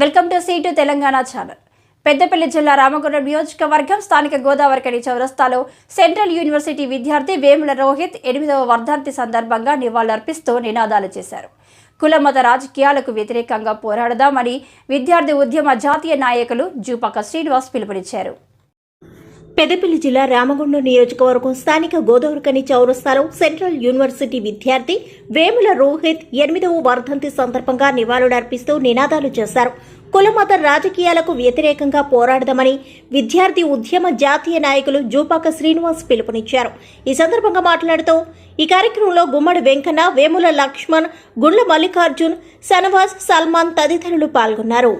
Welcome to C two Telangana channel. Peddapalli జిల్లా రామగుండం నియోజకవర్గం స్థానిక గోదావరికని చౌరస్తాలో సెంట్రల్ యూనివర్సిటీ విద్యార్థి వేముల రోహిత్ ఎనిమిదవ వర్ధంతి సందర్భంగా నివాళులర్పిస్తూ నినాదాలు చేశారు. కులమత రాజకీయాలకు వ్యతిరేకంగా పోరాడదామని విద్యార్థి ఉద్యమ జాతీయ నాయకులు జూపక శ్రీనివాస్ పిలుపునిచ్చారు. పెద్దపల్లి జిల్లా రామగుండం నియోజకవర్గం స్థానిక గోదావరికని చౌరస్తాలో సెంట్రల్ యూనివర్సిటీ విద్యార్థి వేముల రోహిత్ ఎనిమిదవ వర్ధంతి సందర్భంగా నివాళులర్పిస్తూ నినాదాలు చేశారు. కులమత రాజకీయాలకు వ్యతిరేకంగా పోరాడదామని విద్యార్థి ఉద్యమ జాతీయ నాయకులు జూపాక శ్రీనివాస్ పిలుపునిచ్చారు. ఈ సందర్భంగా మాట్లాడుతూ ఈ కార్యక్రమంలో గుమ్మడి వెంకన్న వేముల లక్ష్మణ్ గుండ్ల మల్లికార్జున్ సనవాస్ సల్మాన్ తదితరులు పాల్గొన్నారు.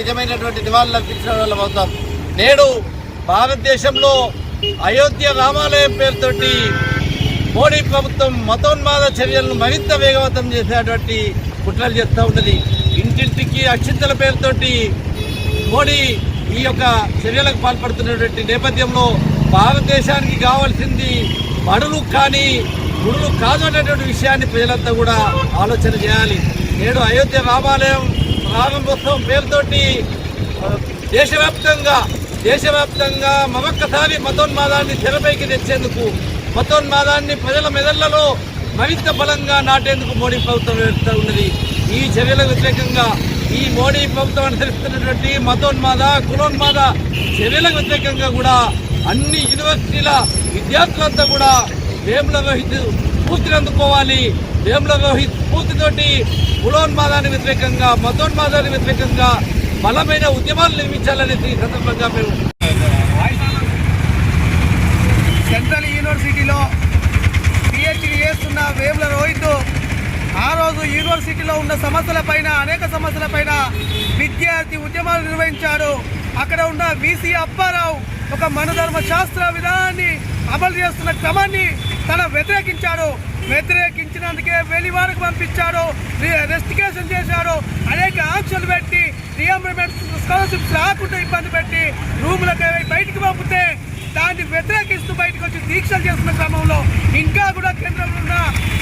నిజమైనటువంటి నివాళులు నేడు భారతదేశంలో అయోధ్య రామాలయం పేరుతోటి మోడీ ప్రభుత్వం మతోన్మాద చర్యలను మరింత వేగవంతం చేసేటువంటి కుట్రలు చేస్తూ ఉన్నది. ఇంటింటికి అక్షింతల పేరుతోటి మోడీ ఈ యొక్క చర్యలకు పాల్పడుతున్నటువంటి నేపథ్యంలో భారతదేశానికి కావాల్సింది బడులు కానీ గుడులు కాదు అనేటువంటి విషయాన్ని ప్రజలంతా కూడా ఆలోచన చేయాలి. నేడు అయోధ్య రామాలయం ప్రారంభోత్సవం పేరుతోటి దేశవ్యాప్తంగా దేశవ్యాప్తంగా మరొక్కసారి మతోన్మాదాన్ని తెరపైకి తెచ్చేందుకు మతోన్మాదాన్ని ప్రజల మెదళ్ళలో మరింత బలంగా నాటేందుకు మోడీ ప్రభుత్వం వ్యవస్థ ఉన్నది. ఈ చర్యలకు వ్యతిరేకంగా ఈ మోడీ ప్రభుత్వం అనుసరిస్తున్నటువంటి మతోన్మాద కులోన్మాద చర్యలకు వ్యతిరేకంగా కూడా అన్ని యూనివర్సిటీల విద్యార్థులంతా కూడా వేముల రోహిత్ స్ఫూర్తిని అందుకోవాలి. వేముల రోహిత్ స్ఫూర్తితోటి కులోన్మాదానికి వ్యతిరేకంగా మతోన్మాదానికి వ్యతిరేకంగా బలమైన ఉద్యమాలు నిర్మించాలని సందర్భంగా మేము సెంట్రల్ యూనివర్సిటీలో పిహెచ్డి చేస్తున్న వేముల రోహిత్ ఆ రోజు యూనివర్సిటీలో ఉన్న సమస్యలపైన అనేక సమస్యలపైన విద్యార్థి ఉద్యమాలు నిర్వహించాడు. అక్కడ ఉన్న విసి అప్పారావు ఒక మనధర్మ శాస్త్ర విధానాన్ని అమలు చేస్తున్న క్రమాన్ని తన వ్యతిరేకించాడు. వ్యతిరేకించినందుకే వెలివారికి పంపించాడు. రెస్టికేషన్ చేశాడు. అనేక ఆంక్షలు పెట్టి రియంబర్మెంట్ స్కాలర్షిప్స్ రాకుండా ఇబ్బంది పెట్టి రూములకు బయటికి పంపితే దాన్ని వ్యతిరేకిస్తూ బయటకు వచ్చి దీక్షలు చేస్తున్న క్రమంలో ఇంకా కూడా కేంద్రంలో ఉన్న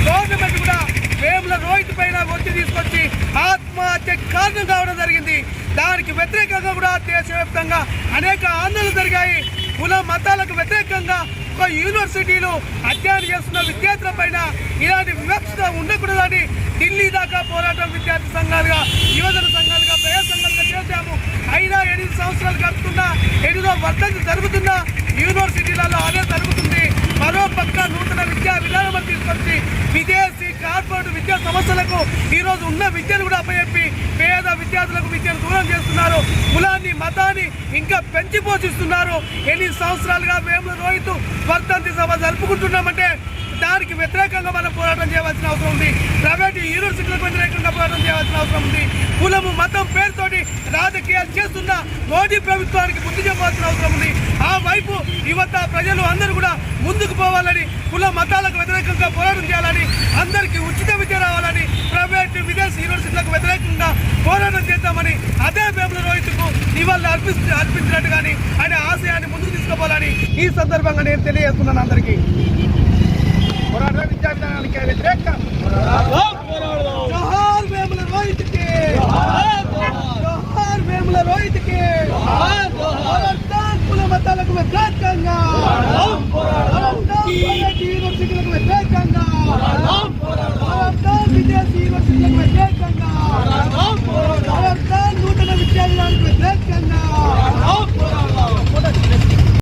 గవర్నమెంట్ కూడా వేముల రోహిత్ పైన ఒత్తిడి తీసుకొచ్చి ఆత్మహత్య కారణం కావడం జరిగింది. దానికి వ్యతిరేకంగా కూడా దేశవ్యాప్తంగా అనేక ఆందోళనలు జరిగాయి. కుల మతాలకు వ్యతిరేకంగా ఒక యూనివర్సిటీలు అధ్యయనం చేస్తున్న విద్యార్థుల పైన ఇలాంటి వివక్షత ఉండకూడదని ఢిల్లీ దాకా పోరాటం విద్యార్థి సంఘాలుగా యువజన సంఘాలుగా ప్రజా సంఘాలుగా చేశాము. అయినా ఎనిమిది సంవత్సరాలు గడుపుతున్నా ఎనిమిదో వర్ధంతి జరుగుతున్నా యూనివర్సిటీలలో అదే జరుగుతుంది. మరో పక్క నూతన విద్యా విధానం తీసుకొచ్చి విదేశ కార్పొరేట్ విద్యా సంస్థలకు ఈరోజు ఉన్న విద్యను కూడా అప్పచెప్పి పేద విద్యార్థులకు విద్యను దూరం చేస్తున్నారు. కులాన్ని మతాన్ని ఇంకా పెంచి పోషిస్తున్నారు. ఎన్ని సంవత్సరాలుగా మేము రోహిత్ వర్ధంతి సభ జరుపుకుంటున్నామంటే దానికి వ్యతిరేకంగా మనం పోరాటం చేయవలసిన అవసరం ఉంది. ప్రైవేట్ యూనివర్సిటీలకు వ్యతిరేకంగా పోరాటం చేయవలసిన అవసరం ఉంది. కులము మతం పేరుతోటి రాజకీయాలు చేస్తున్న మోదీ ప్రభుత్వానికి బుద్ధి చెప్పాల్సిన అవసరం ఉంది. ఆ వైపు యువత ప్రజలు అందరూ కూడా ముందుకు పోవాలని కుల మతాలకు వ్యతిరేకంగా పోరాటం చేయాలని అందరికీ ఉచిత విద్య రావాలని ప్రైవేట్ విదేశీ యూనివర్సిటీలకు వ్యతిరేకంగా పోరాటం చేద్దామని అదే వేముల రోహిత్కు నివాళులు అర్పిస్తు అర్పించినట్టు కానీ ఆయన ఆశయాన్ని ముందుకు తీసుకుపోవాలని ఈ సందర్భంగా నేను తెలియజేస్తున్నాను అందరికీ పోరాట విద్యా విధానానికి వ్యతిరేకం జోహార్ వేముల రోహిత్కి జోహార్ వేముల రోహిత్కి కుల మతాలకు